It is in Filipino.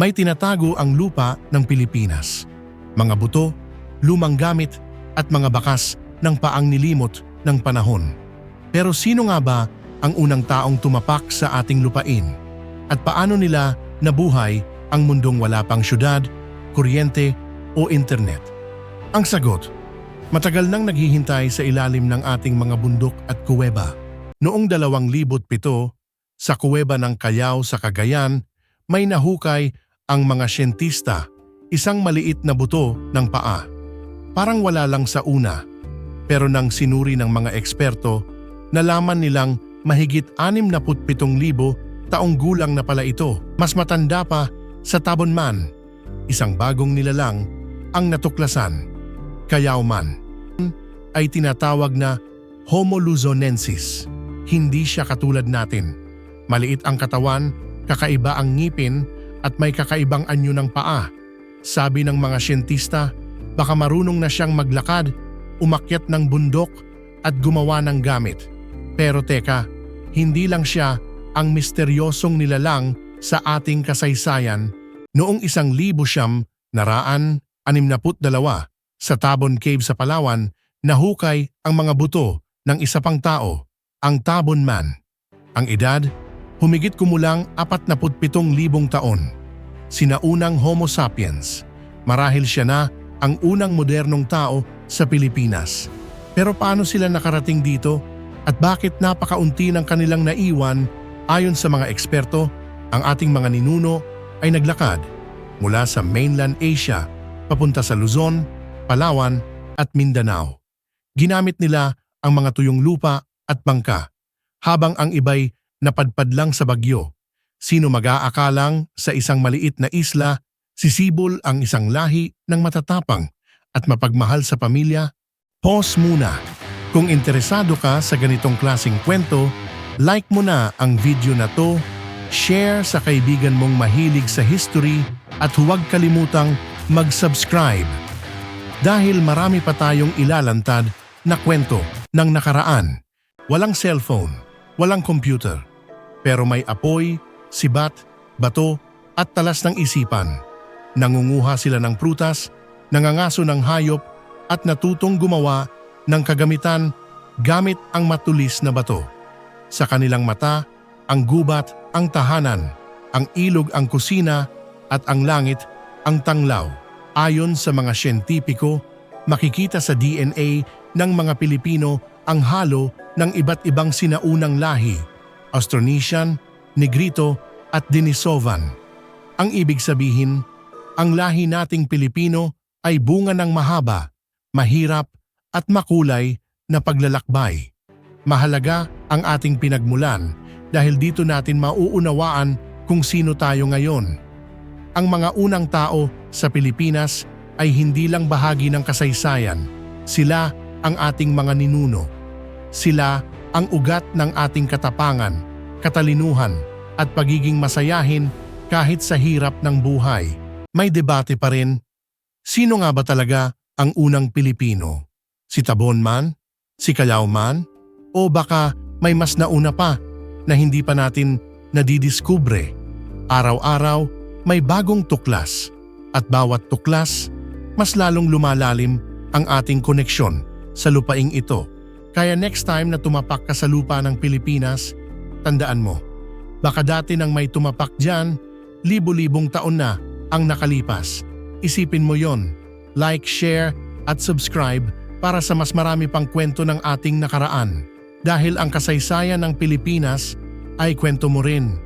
May tinatago ang lupa ng Pilipinas. Mga buto, lumang gamit at mga bakas ng paang nilimot ng panahon. Pero sino nga ba ang unang taong tumapak sa ating lupain? At paano nila nabuhay ang mundong wala pang syudad, kuryente o internet? Ang sagot, matagal nang naghihintay sa ilalim ng ating mga bundok at kuweba. Noong 2007, sa kuweba ng Callao sa Cagayan, may nahukay ang mga siyentista, isang maliit na buto ng paa. Parang wala lang sa una, pero nang sinuri ng mga eksperto, nalaman nilang mahigit 67,000 taong gulang na pala ito. Mas matanda pa sa Tabon Man, isang bagong nilalang ang natuklasan. Callao Man ay tinatawag na Homo luzonensis. Hindi siya katulad natin. Maliit ang katawan, kakaiba ang ngipin at may kakaibang anyo ng paa. Sabi ng mga siyentista, baka marunong na siyang maglakad, umakyat ng bundok at gumawa ng gamit. Pero teka, hindi lang siya ang misteryosong nilalang sa ating kasaysayan. Noong isang libo siyam, naraan, anim na put dalawa, sa Tabon Cave sa Palawan, nahukay ang mga buto ng isa pang tao, ang Tabon Man. Ang edad, humigit kumulang 47,000 taon. Sinaunang Homo sapiens. Marahil siya na ang unang modernong tao sa Pilipinas. Pero paano sila nakarating dito at bakit napakaunti ng kanilang naiwan ayon sa mga eksperto, ang ating mga ninuno ay naglakad mula sa mainland Asia papunta sa Luzon, Palawan at Mindanao. Ginamit nila ang mga tuyong lupa at bangka habang ang iba'y napadpad lang sa bagyo. Sino mag-aakalang sa isang maliit na isla, sisibol ang isang lahi ng matatapang at mapagmahal sa pamilya? Pause muna. Kung interesado ka sa ganitong klasing kwento, like mo na ang video na to, share sa kaibigan mong mahilig sa history at huwag kalimutang mag-subscribe. Dahil marami pa tayong ilalantad na kwento ng nakaraan. Walang cellphone, walang computer, pero may apoy, sibat, bato at talas ng isipan. Nangunguha sila ng prutas, nangangaso ng hayop at natutong gumawa ng kagamitan gamit ang matulis na bato. Sa kanilang mata, ang gubat ang tahanan, ang ilog ang kusina at ang langit ang tanglaw. Ayon sa mga siyentipiko, makikita sa DNA ng mga Pilipino ang halo ng iba't ibang sinaunang lahi, Austronesian, Negrito at Denisovan. Ang ibig sabihin, ang lahi nating Pilipino ay bunga ng mahaba, mahirap at makulay na paglalakbay. Mahalaga ang ating pinagmulan dahil dito natin mauunawaan kung sino tayo ngayon. Ang mga unang tao sa Pilipinas ay hindi lang bahagi ng kasaysayan. Sila ang ating mga ninuno. Sila ang ugat ng ating katapangan, katalinuhan at pagiging masayahin kahit sa hirap ng buhay. May debate pa rin. Sino nga ba talaga ang unang Pilipino? Si Tabon man? Si Callao man? O baka may mas nauna pa na hindi pa natin nadidiskubre? Araw-araw may bagong tuklas at bawat tuklas mas lalong lumalalim ang ating koneksyon sa lupaing ito. Kaya next time na tumapak ka sa lupa ng Pilipinas, tandaan mo, baka dati nang may tumapak dyan, libo-libong taon na ang nakalipas. Isipin mo yon. Like, share at subscribe para sa mas marami pang kwento ng ating nakaraan. Dahil ang kasaysayan ng Pilipinas ay kwento mo rin.